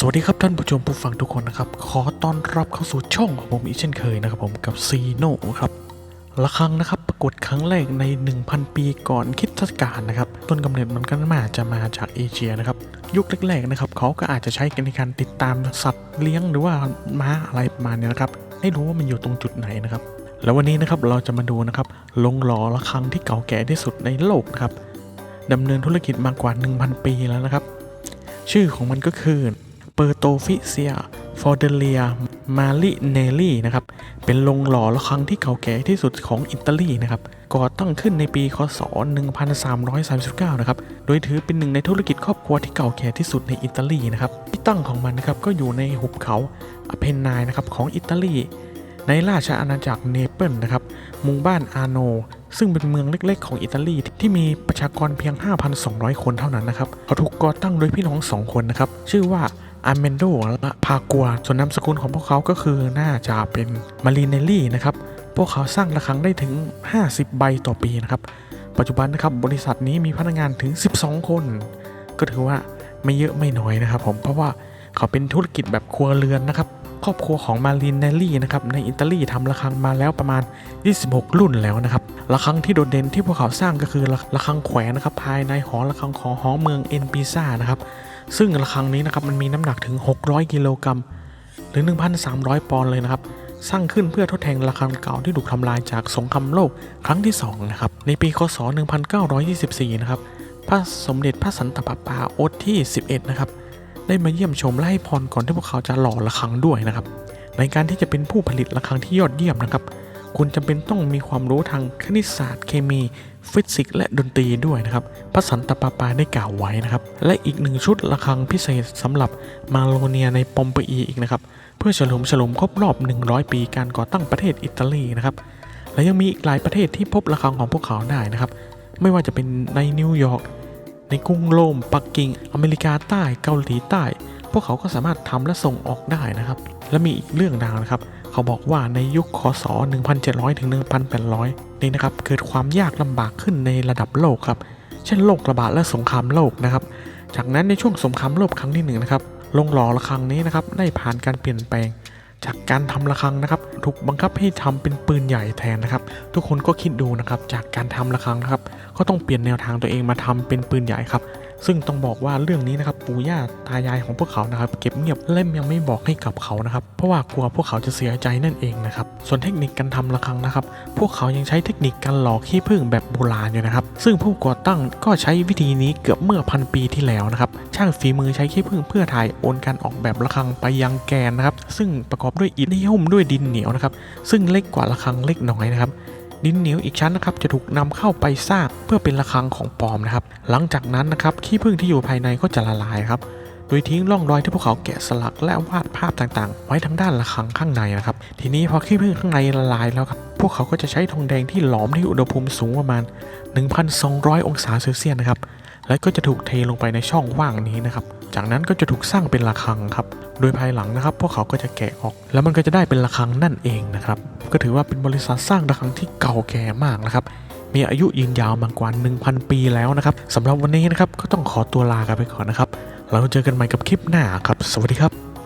สวัสดีครับท่านผู้ชมผู้ฟังทุกคนนะครับ ขอต้อนรับเข้าสู่ช่องของผมอีกเช่นเคยนะครับผมกับซีโน่ครับระฆังนะครับปรากฏครั้งแรกใน 1,000 ปีก่อนคิดทศกาลนะครับ ต้นกำเนิดมันก็มาจะมาจากเอเชียนะครับ ยุคแรกๆนะครับเขาก็อาจจะใช้กันในการติดตามสัตว์เลี้ยงหรือว่าม้าอะไรประมาณนี้นะครับ ให้รู้ว่ามันอยู่ตรงจุดไหนนะครับ แล้ววันนี้นะครับเราจะมาดูนะครับลงหล่อระฆังที่เก่าแก่ที่สุดในโลกนะครับดำเนินธุรกิจมากว่า 1,000 ปีแล้วนะครับ ชื่อของมันก็คือ เปอร์โตฟิเซียฟอร์เดเลีย มาลิเนลี่นะครับ เป็นโรงหล่อระฆังที่เก่าแก่ที่สุดของอิตาลีนะครับ ก่อตั้งขึ้นในปีคศ 1339 นะครับ โดยถือเป็นหนึ่งในธุรกิจครอบครัวที่เก่าแก่ที่สุดในอิตาลีนะครับ ที่ตั้งของมันนะครับก็อยู่ในหุบเขาอเพนไนน์นะครับของอิตาลี ในราชอาณาจักรเนเปิลนะครับหมู่บ้านอาโน ซึ่งเป็นเมืองเล็กๆ ของอิตาลีที่มีประชากรเพียง 5,200 คนเท่านั้นนะครับ เขาถูกก่อตั้งโดยพี่น้องสองคนนะครับ ชื่อว่า อาร์เมนโดและพากัว ส่วนนามสกุลของพวกเขาก็คือน่าจะเป็นมารีเนลลี่นะครับ พวกเขาสร้างระฆังได้ถึง 50 ใบต่อปีนะครับ ปัจจุบันนะครับบริษัทนี้มีพนักงานถึง 12 คน ก็ถือว่าไม่เยอะไม่น้อยนะครับผม เพราะว่าเขาเป็นธุรกิจแบบครัวเรือนนะครับ ครอบครัวของมารินเนลลี่นะครับในอิตาลีทำระฆังมาแล้วประมาณ 26 รุ่นแล้วนะครับ ระฆังที่โดดเด่นที่พวกเขาสร้างก็คือระฆังแขวนนะครับภายในหอระฆังของหอเมืองเอ็นปิซ่านะครับ ซึ่งระฆังนี้นะครับมันมีน้ำหนักถึง 600 กิโลกรัมหรือ 1,300 ปอนด์เลยนะครับ สร้างขึ้นเพื่อทดแทนระฆังเก่าที่ถูกทำลายจากสงครามโลกครั้งที่2นะครับในปีคศ 1924 นะครับพระสมเด็จพระสันตะปาปาโอตที่ 11 นะครับได้มาเยี่ยมชมและให้พรก่อนที่พวกเขาจะหล่อระฆังด้วยนะครับ ในการที่จะเป็นผู้ผลิตระฆังที่ยอดเยี่ยมนะครับ คุณจำเป็นต้องมีความรู้ทางคณิตศาสตร์เคมี ฟิสิกส์และดนตรีด้วยนะครับพระสันตะปาปาได้กล่าวไว้นะครับ และอีกหนึ่งชุดระฆังพิเศษสำหรับมาโลเนียในปอมเปอีอีกนะครับ เพื่อเฉลิมฉลองครบรอบ 100 ปีการก่อตั้งประเทศอิตาลีนะครับ และยังมีอีกหลายประเทศที่พบระฆังของพวกเขาได้นะครับ ไม่ว่าจะเป็นในนิวยอร์กในกรุงโรมปักกิ่งอเมริกาใต้เกาหลีใต้ วกเขาก็สามารถทำและส่งออกได้นะครับ และมีอีกเรื่องดังนะครับ เขาบอกว่าในยุคคศ 1700 ถึง 1800 นี่นะครับเกิดความยากลำบากขึ้นในระดับโลกครับ เช่นโรคระบาดและสงครามโลกนะครับ จากนั้นในช่วงสงครามโลกครั้งที่หนึ่งนะครับโรงหล่อระฆังนี้นะครับได้ผ่านการเปลี่ยนแปลงจากการทำระฆังนะครับ ถูกบังคับให้ทำเป็นปืนใหญ่แทนนะครับ ทุกคนก็คิดดูนะครับ จากการทำระฆังนะครับ ก็ต้องเปลี่ยนแนวทางตัวเองมาทำเป็นปืนใหญ่ครับ ซึ่งต้องบอกว่าเรื่องนี้นะครับปู่ย่าตายายของพวกเขานะครับเก็บเงียบเล่มยังไม่บอกให้กับเขานะครับเพราะว่ากลัวพวกเขาจะเสียใจนั่นเองนะครับส่วนเทคนิคการทำระฆังนะครับ พวกเขายังใช้เทคนิคการหลอกขี้ผึ้งแบบโบราณอยู่นะครับ ซึ่งผู้ก่อตั้งก็ใช้วิธีนี้เกือบเมื่อพันปีที่แล้วนะครับช่างฝีมือใช้ขี้ผึ้งเพื่อถ่ายโอนการออกแบบระฆังไปยังแกนนะครับ ซึ่งประกอบด้วยอิฐที่หุ้มด้วยดินเหนียวนะครับซึ่งเล็กกว่าระฆังเล็กน้อยนะครับ ดินเหนียวอีกชั้นนะครับจะถูกนำเข้าไปสร้างเพื่อเป็นระฆังของปลอมนะครับ หลังจากนั้นนะครับขี้ผึ้งที่อยู่ภายในก็จะละลายครับโดยทิ้งร่องรอยที่พวกเขาแกะสลักและวาดภาพต่างๆ ไว้ทั้งด้านระฆังข้างในนะครับ ทีนี้พอขี้ผึ้งข้างในละลายแล้วครับ พวกเขาก็จะใช้ทองแดงที่หลอมที่อุณหภูมิสูงประมาณ 1,200 องศาเซลเซียสนะครับ และก็จะถูกเทลงไปในช่องว่างนี้นะครับ จากนั้นก็จะถูกสร้างเป็นระฆังครับ โดยภายหลังนะครับ พวกเขาก็จะแกะออก แล้วมันก็จะได้เป็นระฆังนั่นเองนะครับ ก็ถือว่าเป็นบริษัทสร้างระฆังที่เก่าแก่มากนะครับ มีอายุยืนยาวมากกว่า 1,000 ปีแล้วนะครับสำหรับวันนี้นะครับก็ต้องขอตัวลากันไปก่อนนะครับ เราเจอกันใหม่กับคลิปหน้าครับ สวัสดีครับ